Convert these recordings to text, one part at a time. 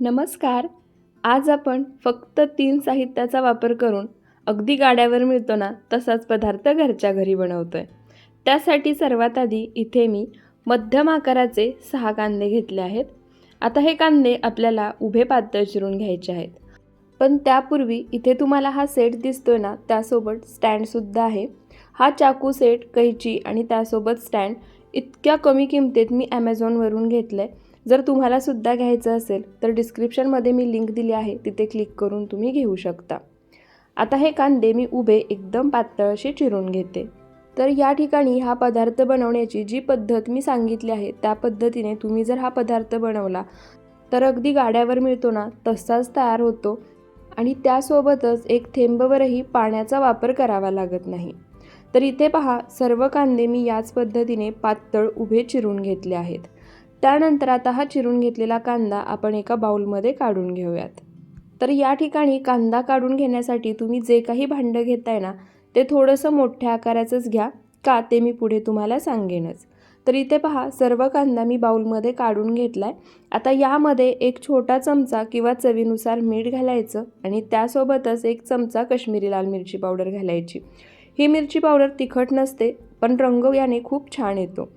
नमस्कार. आज आपण फक्त तीन साहित्याचा वापर करून अगदी गाड्यावर मिळतो ना तसाच पदार्थ घरच्या घरी बनवतोय. त्यासाठी सर्वात आधी इथे मी मध्यम आकाराचे सहा कांदे घेतले आहेत. आता हे कांदे आपल्याला उभे पातळ चिरून घ्यायचे आहेत. पण त्यापूर्वी इथे तुम्हाला हा सेट दिसतोय ना त्यासोबत स्टँडसुद्धा आहे. हा चाकू सेट कैची आणि त्यासोबत स्टँड इतक्या कमी किमतीत मी ॲमेझॉनवरून घेतलं आहे जर तुम्हाला सुद्धा घ्यायचं असेल तर डिस्क्रिप्शनमध्ये मी लिंक दिली आहे तिथे क्लिक करून तुम्ही घेऊ शकता. आता हे कांदे मी उभे एकदम पातळ असे चिरून घेते. तर या ठिकाणी हा पदार्थ बनवण्याची जी पद्धत मी सांगितली आहे त्या पद्धतीने तुम्ही जर हा पदार्थ बनवला तर अगदी गाड्यावर मिळतो ना तसाच तयार होतो आणि त्यासोबतच एक थेंबवरही पाण्याचा वापर करावा लागत नाही. तर इथे पहा सर्व कांदे मी याच पद्धतीने पातळ उभे चिरून घेतले आहेत. त्यानंतर आता हा चिरून घेतलेला कांदा आपण एका बाउलमध्ये काढून घेऊयात. तर या ठिकाणी कांदा काढून घेण्यासाठी तुम्ही जे काही भांडं घेताय ना ते थोडंसं मोठ्या आकाराचंच घ्या का ते मी पुढे तुम्हाला सांगेनच. तर इथे पहा सर्व कांदा मी बाउलमध्ये काढून घेतला आहे आता यामध्ये एक छोटा चमचा किंवा चवीनुसार मीठ घालायचं आणि त्यासोबतच एक चमचा कश्मीरी लाल मिरची पावडर घालायची. ही मिरची पावडर तिखट नसते पण रंग याने खूप छान येतो.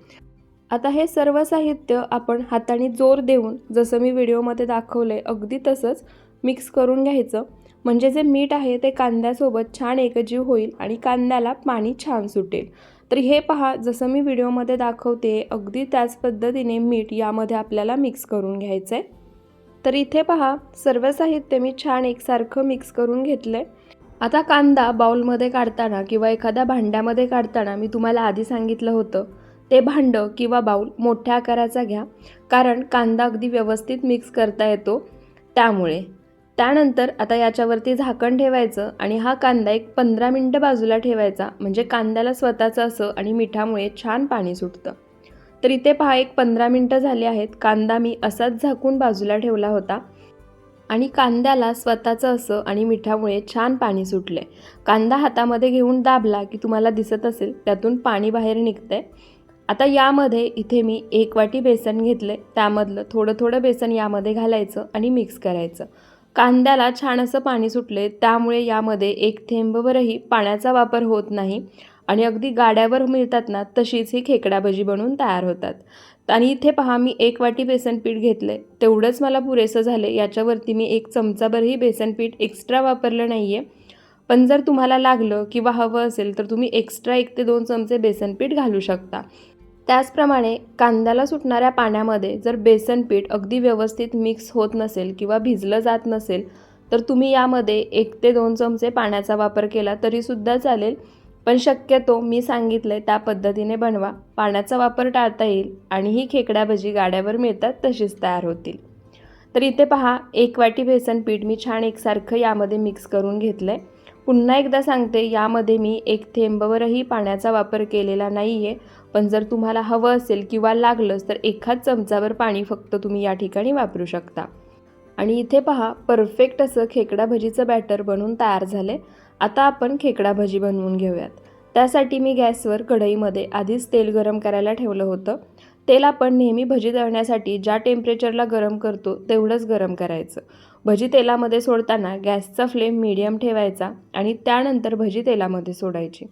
आता हे सर्व साहित्य आपण हाताने जोर देऊन जसं मी व्हिडिओमध्ये दाखवलं आहे अगदी तसंच मिक्स करून घ्यायचं. म्हणजे जे मीठ आहे ते कांद्यासोबत छान एकजीव होईल आणि कांद्याला पाणी छान सुटेल. तर हे पहा जसं मी व्हिडिओमध्ये दाखवते अगदी त्याच पद्धतीने मीठ यामध्ये आपल्याला मिक्स करून घ्यायचं आहे तर इथे पहा सर्व साहित्य मी छान एकसारखं मिक्स करून घेतलं आहे आता कांदा बाउलमध्ये काढताना किंवा एखाद्या भांड्यामध्ये काढताना मी तुम्हाला आधी सांगितलं होतं ते भांडं किंवा बाऊल मोठ्या आकाराचा घ्या कारण कांदा अगदी व्यवस्थित मिक्स करता येतो त्यामुळे. त्यानंतर आता याच्यावरती झाकण ठेवायचं आणि हा कांदा एक पंधरा मिनटं बाजूला ठेवायचा म्हणजे कांद्याला स्वतःचं असं आणि मिठामुळे छान पाणी सुटतं. तर इथे पहा एक पंधरा मिनटं झाली आहेत. कांदा मी असाच झाकून बाजूला ठेवला होता. आणि कांद्याला स्वतःचं असं आणि मिठामुळे छान पाणी सुटले कांदा हातामध्ये घेऊन दाबला की तुम्हाला दिसत असेल त्यातून पाणी बाहेर निघतंय. आता यामध्ये इथे मी एक वाटी बेसन घेतले त्यामधलं थोडं थोडं बेसन यामध्ये घालायचं आणि मिक्स करायचं. कांद्याला छान असं पाणी सुटले त्यामुळे यामध्ये एक थेंबवरही पाण्याचा वापर होत नाही आणि अगदी गाड्यावर मिळतात ना तशीच ही खेकडा भजी बनवून तयार होतात. आणि इथे पहा मी एक वाटी बेसन पीठ घेतले तेवढंच मला पुरेसं झाले याच्यावरती मी एक चमचाभरही बेसन पीठ एक्स्ट्रा वापरलं नाही आहे पण जर तुम्हाला लागलं किंवा हवं असेल तर तुम्ही एक्स्ट्रा एक ते दोन चमचे बेसन पीठ घालू शकता. त्याचप्रमाणे कांद्याला सुटणाऱ्या पाण्यामध्ये जर बेसन पीठ अगदी व्यवस्थित मिक्स होत नसेल किंवा भिजलं जात नसेल तर तुम्ही यामध्ये एक ते दोन चमचे पाण्याचा वापर केला तरीसुद्धा चालेल. पण शक्यतो मी सांगितलं आहे त्या पद्धतीने बनवा. पाण्याचा वापर टाळता येईल आणि ही खेकड्या भजी गाड्यावर मिळतात तशीच तयार होतील. तर इथे पहा एक वाटी बेसन पीठ मी छान एकसारखं यामध्ये मिक्स करून घेतलं आहे पुन्हा एकदा सांगते यामध्ये मी एक थेंबवरही पाण्याचा वापर केलेला नाही आहे पण जर तुम्हाला हवं असेल किंवा लागलंच तर एखाद चमचावर पाणी फक्त तुम्ही या ठिकाणी वापरू शकता. आणि इथे पहा परफेक्ट असं खेकडा भजीचं बॅटर बनवून तयार झाले आता आपण खेकडा भजी बनवून घेऊयात. त्यासाठी मी गॅसवर कढईमध्ये आधीच तेल गरम करायला ठेवलं होतं. तेल आपण नेहमी भजी तळण्यासाठी ज्या टेम्परेचरला गरम करतो तेवढंच गरम करायचं. भजी तेलामध्ये सोडताना गॅसचा फ्लेम मिडियम ठेवायचा आणि त्यानंतर भजी तेलामध्ये सोडायची.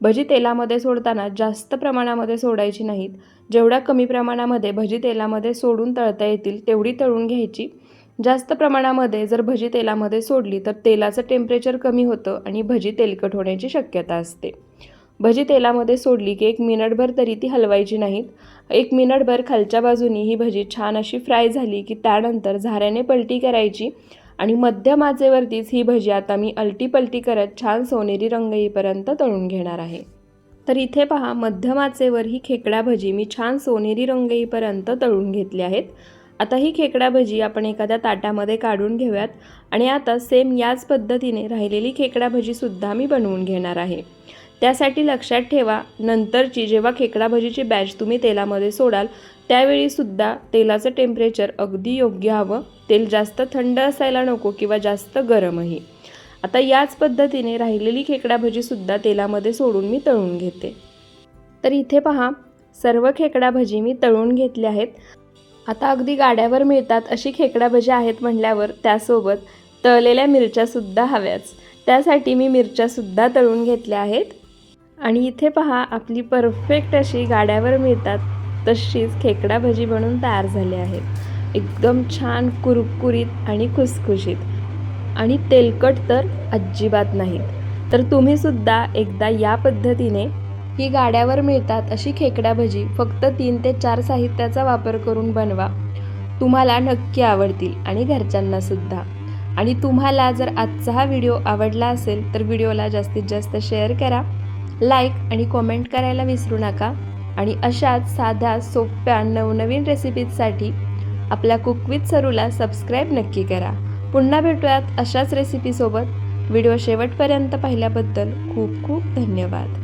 भजी तेलामध्ये सोडताना जास्त प्रमाणामध्ये सोडायची नाहीत. जेवढ्या कमी प्रमाणामध्ये भजी तेलामध्ये सोडून तळता येतील तेवढी तळून घ्यायची. जास्त प्रमाणामध्ये जर भजी तेलामध्ये सोडली तर तेलाचं टेम्परेचर कमी होतं आणि भजी तेलकट होण्याची शक्यता असते. भजी तेलामध्ये सोडली की एक मिनटभर तरी ती हलवायची नाहीत. एक मिनटभर खालच्या बाजूनी ही भजी छान अशी फ्राय झाली की त्यानंतर झाऱ्याने पलटी करायची आणि मध्यम आचेवरतीच ही भजी आता मी अलटी पलटी करत छान सोनेरी रंग येईपर्यंत तळून घेणार आहे. तर इथे पहा मध्यम आचेवर ही खेकडा भजी मी छान सोनेरी रंग येईपर्यंत तळून घेतली आहेत. आता ही खेकडा भजी आपण एखाद्या ताटामध्ये काढून घेऊयात आणि आता सेम याच पद्धतीने राहिलेली खेकडा भजीसुद्धा मी बनवून घेणार आहे. त्यासाठी लक्षात ठेवा नंतरची जेव्हा खेकडा भजीची बॅच तुम्ही तेलामध्ये सोडाल त्यावेळीसुद्धा तेलाचं टेम्परेचर अगदी योग्य हवं. तेल जास्त थंड असायला नको किंवा जास्त गरमही. आता याच पद्धतीने राहिलेली खेकडा भजीसुद्धा तेलामध्ये सोडून मी तळून घेते. तर इथे पहा सर्व खेकडा भजी मी तळून घेतल्या आहेत. आता अगदी गाड्यावर मिळतात अशी खेकडा भजी आहेत म्हटल्यावर त्यासोबत तळलेल्या मिरच्यासुद्धा हव्याच. त्यासाठी मी मिरच्यासुद्धा तळून घेतल्या आहेत. आणि इथे पहा आपली परफेक्ट अशी गाड्यावर मिळतात. तशीच खेकडा भजी बनवून तयार झाली आहे एकदम छान कुरकुरीत आणि खुसखुशीत. आणि तेलकट तर अजिबात नाहीत. तर तुम्हीसुद्धा एकदा या पद्धतीने ही गाड्यावर मिळतात अशी खेकडा भजी फक्त तीन ते चार साहित्याचा वापर करून बनवा. तुम्हाला नक्की आवडतील आणि घरच्यांनासुद्धा आणि तुम्हाला जर आजचा हा व्हिडिओ आवडला असेल तर व्हिडिओला जास्तीत जास्त शेअर करा. लाईक आणि कॉमेंट करायला विसरू नका. आणि अशाच साध्या सोप्या नवनवीन रेसिपीजसाठी आपल्या कुक विथ सरूला सबस्क्राईब नक्की करा. पुन्हा भेटूयात अशाच रेसिपीसोबत. व्हिडिओ शेवटपर्यंत पाहिल्याबद्दल खूप खूप धन्यवाद.